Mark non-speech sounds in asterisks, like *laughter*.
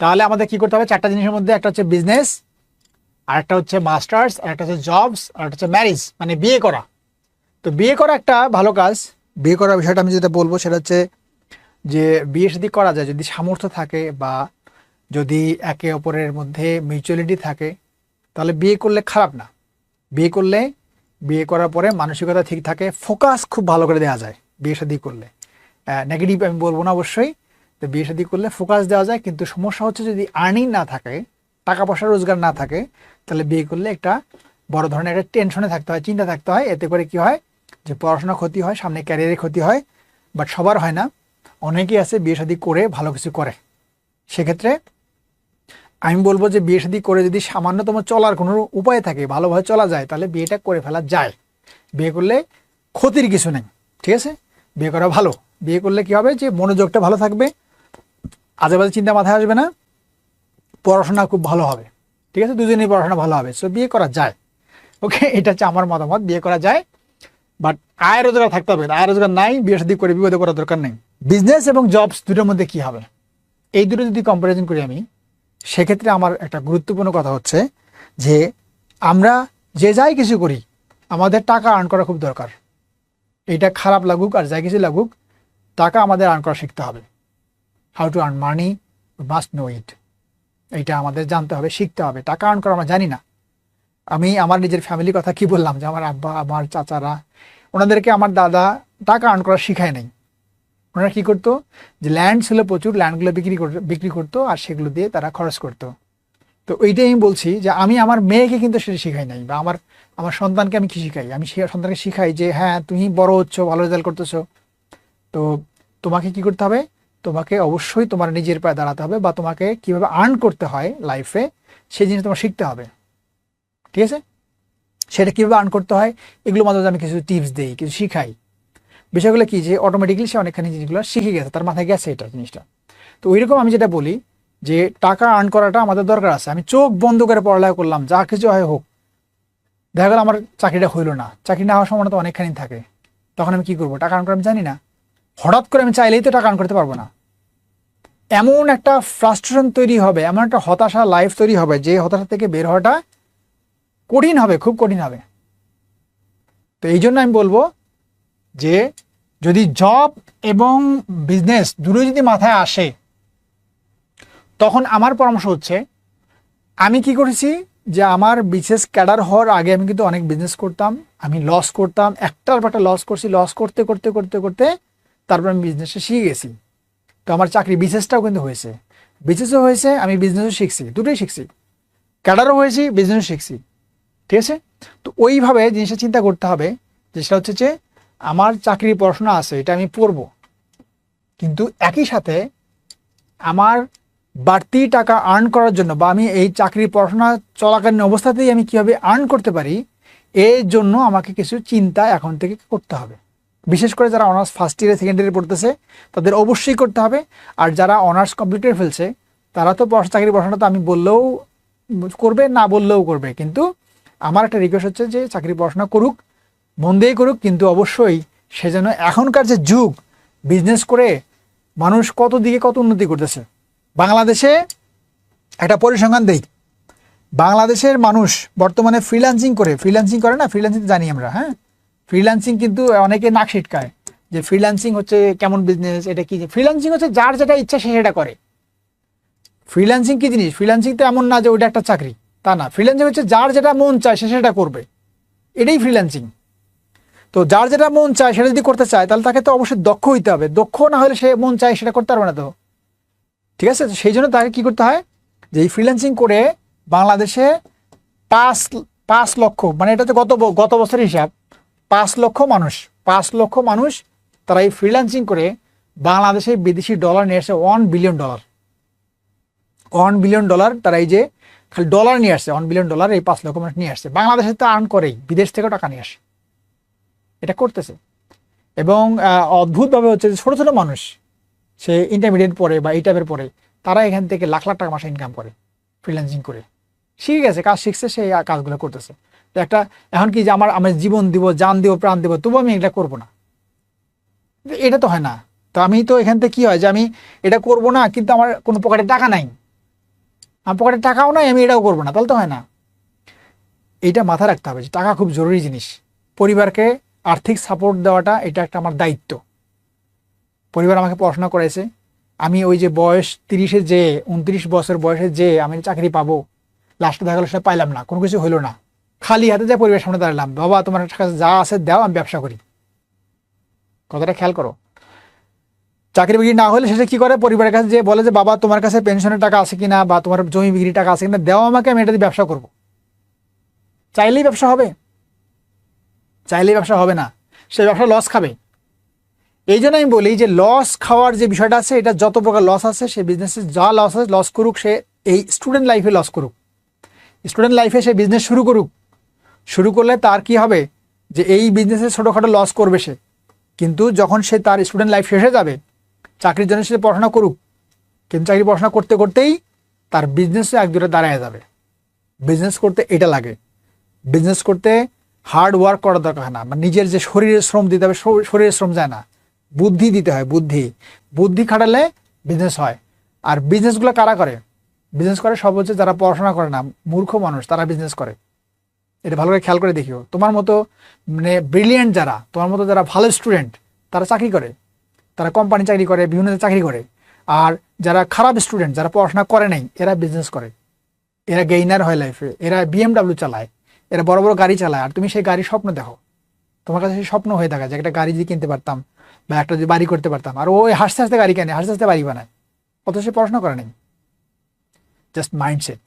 তাহলে আমাদের কি করতে হবে? চারটা জিনিসের মধ্যে একটা হচ্ছে বিজনেস আর একটা হচ্ছে মাস্টার্স আর একটা হচ্ছে জবস আর একটা হচ্ছে ম্যারেজ মানে বিয়ে করা। তো বিয়ে করা একটা ভালো কাজ। বিয়ে করার বিষয়টা আমি যেটা বলব সেটা হচ্ছে যে বিয়ে শাদী করা যায় যদি সামর্থ্য থাকে বা যদি একে অপরের মধ্যে মিউচুয়ালিটি থাকে তাহলে বিয়ে করলে খারাপ না। বিয়ে করলে বিয়ে করার পরে মানসিকতা ঠিক থাকে ফোকাস খুব ভালো করে দেওয়া যায় বিয়ে শাদী করলে। নেগেটিভ আমি বলব না অবশ্যই। তো বিয়ে শাদি করলে ফোকাস দেওয়া যায়, কিন্তু সমস্যা হচ্ছে যদি আর্নিং না থাকে, টাকা পয়সা রোজগার না থাকে, তাহলে বিয়ে করলে একটা বড় ধরনের একটা টেনশনে থাকতে হয়, চিন্তা থাকতে হয়। এতে করে কি হয় যে পড়াশোনা ক্ষতি হয়, সামনে ক্যারিয়ারে ক্ষতি হয় বাট সবার হয় না। অনেকেই আছে বিয়ে শাদি করে ভালো কিছু করে। সেক্ষেত্রে আমি বলব যে বিয়ে শাদি করে যদি সামান্যতম চলার কোনো উপায় থাকে, ভালোভাবে চলা যায়, তাহলে বিয়েটা করে ফেলা যায়। বিয়ে করলে ক্ষতির কিছু নেই, ঠিক আছে? বিয়ে করা ভালো। বিয়ে করলে কি হবে যে মনোযোগটা ভালো থাকবে আজে বাজে চিন্তা মাথায় আসবে না, পড়াশোনা খুব ভালো হবে। ঠিক আছে? দুজনেই পড়াশোনা ভালো হবে। সো বিয়ে করা যায়। ওকে *laughs* এটা হচ্ছে আমার মতামত, বিয়ে করা যায়। বাট আয় রোজগার থাকতে হবে। আয় রোজগার নাই, বিয়ে শাদী করে বিপদে করার দরকার নেই। বিজনেস এবং জবস দুটোর মধ্যে কি হবে? এই দুটো যদি কম্পারিজন করি আমি, সেক্ষেত্রে আমার একটা গুরুত্বপূর্ণ কথা হচ্ছে যে, আমরা যে যাই কিছু করি, আমাদের টাকা আর্ন করা খুব দরকার। এটা খারাপ লাগুক আর যাই কিছু লাগুক, টাকা আমাদের আর্ন করা শিখতে হবে। How to earn money must know it এইটা আমাদের জানতে হবে, শিখতে হবে। টাকা আর্ন করা আমরা জানি না। আমি আমার নিজের ফ্যামিলির কথা কি বললাম যে, আমার আব্বা, আমার চাচারা, ওনাদেরকে আমার দাদা টাকা আর্ন করা শিখায় নাই। ওনারা কি করতো? যে ল্যান্ড ছিল প্রচুর ল্যান্ডগুলো বিক্রি বিক্রি করতো আর সেগুলো দিয়ে তারা খরচ করতো। তো ওইটাই আমি বলছি যে, আমি আমার মেয়েকে কিন্তু সেটা শিখাই নাই বা আমার আমার সন্তানকে আমি কি শিখাই? আমি সন্তানকে শিখাই যে হ্যাঁ তুমি বড় হচ্ছ, ভালো রেজাল্ট করতেছো। তো তোমাকে কি করতে হবে? তোমাকে অবশ্যই তোমার নিজের পায়ে দাঁড়াতে হবে বা তোমাকে কীভাবে আর্ন করতে হয় লাইফে সেই জিনিস তোমার শিখতে হবে। ঠিক আছে? সেটা কীভাবে আর্ন করতে হয় এগুলো মাধ্যমে আমি কিছু টিপস দিই, কিছু শিখাই। বিষয়গুলো কি যে অটোমেটিকলি সে অনেকখানি জিনিসগুলো শিখে গেছে, তার মাথায় গেছে এটা জিনিসটা। তো ওইরকম আমি যেটা বলি যে টাকা আর্ন করাটা আমাদের দরকার আছে। আমি চোখ বন্ধ করে পড়ালেখা করলাম, যা কিছু হয় হোক। দেখা গেল আমার চাকরিটা হইল না। চাকরি না হওয়ার সম্ভাবনা তো অনেকখানি থাকে। তখন আমি কি করব? টাকা আর্ন করে আমি জানি না। হঠাৎ করে আমি চাইলেই তো টাকা আর্ন করতে পারব না। এমন একটা ফ্রাস্ট্রেশন তৈরি হবে, এমন একটা হতাশা লাইফ তৈরি হবে, যে হতাশা থেকে বের হওয়াটা কঠিন হবে, খুব কঠিন হবে। তো এই জন্য আমি বলব যে, যদি জব এবং বিজনেস দুটোই যদি মাথায় আসে, তখন আমার পরামর্শ হচ্ছে, আমি কি করেছি যে আমার বিশেষ ক্যাডার হওয়ার আগে আমি কিন্তু অনেক বিজনেস করতাম, আমি লস করতাম, একটার পর একটা লস করছি লস করতে করতে করতে করতে তারপর আমি বিজনেসটা শিখে গেছি। তো আমার চাকরি বিজনেসটাও কিন্তু হয়েছে। বিজনেসও হয়েছে, আমি বিজনেসও শিখছি, দুটোই শিখছি। ক্যাডারও হয়েছি বিজনেসও শিখছি। ঠিক আছে? তো ওইভাবে জিনিসটা চিন্তা করতে হবে, যে সেটা হচ্ছে যে আমার চাকরির পড়াশোনা আছে, এটা আমি পড়ব। কিন্তু একই সাথে আমার বাড়তি টাকা আর্ন করার জন্য বা আমি এই চাকরির পড়াশোনা চলাকালীন অবস্থাতেই আমি কীভাবে আর্ন করতে পারি, এর জন্য আমাকে কিছু চিন্তা এখন থেকে করতে হবে। বিশেষ করে যারা অনার্স ফার্স্ট ইয়ারে সেকেন্ড ইয়ারে পড়তেছে, তাদের অবশ্যই করতে হবে। আর যারা অনার্স কমপ্লিট করে ফেলছে, তারা তো পড়া- চাকরির পড়াশোনা তো আমি বললেও করবে, না বললেও করবে। কিন্তু আমার একটা রিকোয়েস্ট হচ্ছে যে চাকরি পড়াশোনা করুক, মন দিয়েই করুক, কিন্তু অবশ্যই সে যেন এখনকার যে যুগ বিজনেস করে মানুষ কত দিকে কত উন্নতি করতেছে। বাংলাদেশে একটা পরিসংখ্যান দেই। বাংলাদেশের মানুষ বর্তমানে ফ্রিল্যান্সিং করে। ফ্রিল্যান্সিং করে না ফ্রিল্যান্সিং জানি আমরা হ্যাঁ? ফ্রিল্যান্সিং কিন্তু অনেকে নাক ছিটকায় যে ফ্রিল্যান্সিং হচ্ছে কেমন বিজনেস এটা কি ফ্রিল্যান্সিং হচ্ছে যার যেটা ইচ্ছা সে সেটা করে। ফ্রিল্যান্সিং কি জিনিস? ফ্রিল্যান্সিং তো এমন না যে ওইটা একটা চাকরি, তা না। ফ্রিল্যান্সিং হচ্ছে যার যেটা মন চায় সে সেটা করবে। এটাই ফ্রিল্যান্সিং তো যার যেটা মন চায় সেটা যদি করতে চায়, তাহলে তাকে তো অবশ্যই দক্ষ হইতে হবে। দক্ষ না হলে সে মন চায় সেটা করতে পারবে না তো। ঠিক আছে? সেই জন্য তাকে কি করতে হয়? যে এই ফ্রিল্যান্সিং করে বাংলাদেশে পাঁচ পাঁচ লক্ষ মানে এটা তো গত গত বছরের হিসাব পাঁচ লক্ষ মানুষ, পাঁচ লক্ষ মানুষ তারা এই ফ্রিল্যান্সিং করে বাংলাদেশে বিদেশি ডলার নিয়ে আসে one billion dollar one billion dollar তারা এই যে খালি ডলার নিয়ে আসছে ওয়ান বিলিয়ন ডলার এই পাঁচ লক্ষ মানুষ নিয়ে আসছে বাংলাদেশে তো আর্ন করেই, বিদেশ থেকেও টাকা নিয়ে আসে। এটা করতেছে। এবং অদ্ভুতভাবে হচ্ছে যে ছোটো ছোটো মানুষ, সে ইন্টারমিডিয়েট পড়ে বা এই টাইপের পড়ে, তারা এখান থেকে লাখ লাখ টাকা মাসে ইনকাম করে ফ্রিল্যান্সিং করে। শিখে গেছে, কাজ শিখছে সেই কাজগুলো করতেছে। তো একটা, এখন কি যে আমার, আমি জীবন দিব, জান দিব, প্রাণ দিব তবু আমি এটা করব না। এটা তো হয় না। তো আমি তো এখান থেকে কি হয় যে আমি এটা করব না, কিন্তু আমার কোনো পকেটে টাকা নাই। আমার পকেটে টাকাও নাই, আমি এটাও করব না, তাহলে তো হয় না। এটা মাথায় রাখতে হবে যে টাকা খুব জরুরি জিনিস। পরিবারকে আর্থিক সাপোর্ট দেওয়াটা, এটা একটা আমার দায়িত্ব। পরিবার আমাকে পড়াশোনা করেছে আমি ওই যে বয়স তিরিশে যে, উনত্রিশ বছর বয়সে যে আমি চাকরি পাবো লাস্টে দেখা গেলো সেটা পাইলাম না, কোনো কিছু হলো না। খালি হাতে যা পরিবারের সামনে দাঁড়ালাম। বাবা, তোমার কাছে যা আছে দাও, আমি ব্যবসা করি। কথাটা খেয়াল করো। চাকরি বিক্রি না হলে সেটা কি করে? পরিবারের কাছে যে বলে যে, বাবা, তোমার কাছে পেনশনের টাকা আছে কিনা বা তোমার জমি বিক্রি টাকা আছে কিনা দেওয়া আমাকে, আমি এটা দিয়ে ব্যবসা করব। চাইলেই ব্যবসা হবে। চাইলেই ব্যবসা হবে না। সে ব্যবসা লস খাবে। এই জন্য আমি বলি যে লস খাওয়ার যে বিষয়টা আছে, এটা যত প্রকার লস আছে, সে বিজনেসে যা লস আছে লস করুক, সে এই স্টুডেন্ট লাইফে লস করুক। স্টুডেন্ট লাইফে সে বিজনেস শুরু করুক। শুরু করলে তার কি হবে? যে এই বিজনেসে ছোটোখাটো লস করবে সে। কিন্তু যখন সে তার স্টুডেন্ট লাইফ শেষে যাবে, চাকরির জন্য সে পড়াশোনা করুক। কিন্তু চাকরি পড়াশোনা করতে করতেই তার বিজনেসে এক দূরে দাঁড়ায় যাবে। বিজনেস করতে এটা লাগে। বিজনেস করতে হার্ড ওয়ার্ক করা দরকার হয় না। বা নিজের যে শরীরের শ্রম দিতে হবে শর- শরীরের শ্রম যায় না। বুদ্ধি দিতে হয়, বুদ্ধি। বুদ্ধি খাটালে বিজনেস হয়। আর বিজনেসগুলো কারা করে? বিজনেস করে সব হচ্ছে যারা পড়াশোনা করে না, মূর্খ মানুষ, তারা বিজনেস করে। এটা ভালো করে খেয়াল করে দেখিও। তোমার মতো মানে ব্রিলিয়েন্ট যারা, তোমার মতো যারা ভালো স্টুডেন্ট তারা চাকরি করে। তারা কোম্পানি চাকরি করে, বিভিন্ন চাকরি করে। আর যারা খারাপ স্টুডেন্ট যারা পড়াশোনা করে নাই, এরা বিজনেস করে। এরা গেইনার হয় লাইফে এরা বিএমডাব্লিউ চালায়, এরা বড় বড় গাড়ি চালায়। আর তুমি সেই গাড়ির স্বপ্ন দেখো। তোমার কাছে সেই স্বপ্ন হয়ে থাকে যে একটা গাড়ি যদি কিনতে পারতাম, বা একটা যদি বাড়ি করতে পারতাম। আর ওই হাসতে হাসতে গাড়ি কেনে, হাসতে হাসতে বাড়ি বানায়। অত সে পড়াশোনা করে নেই। Just mindset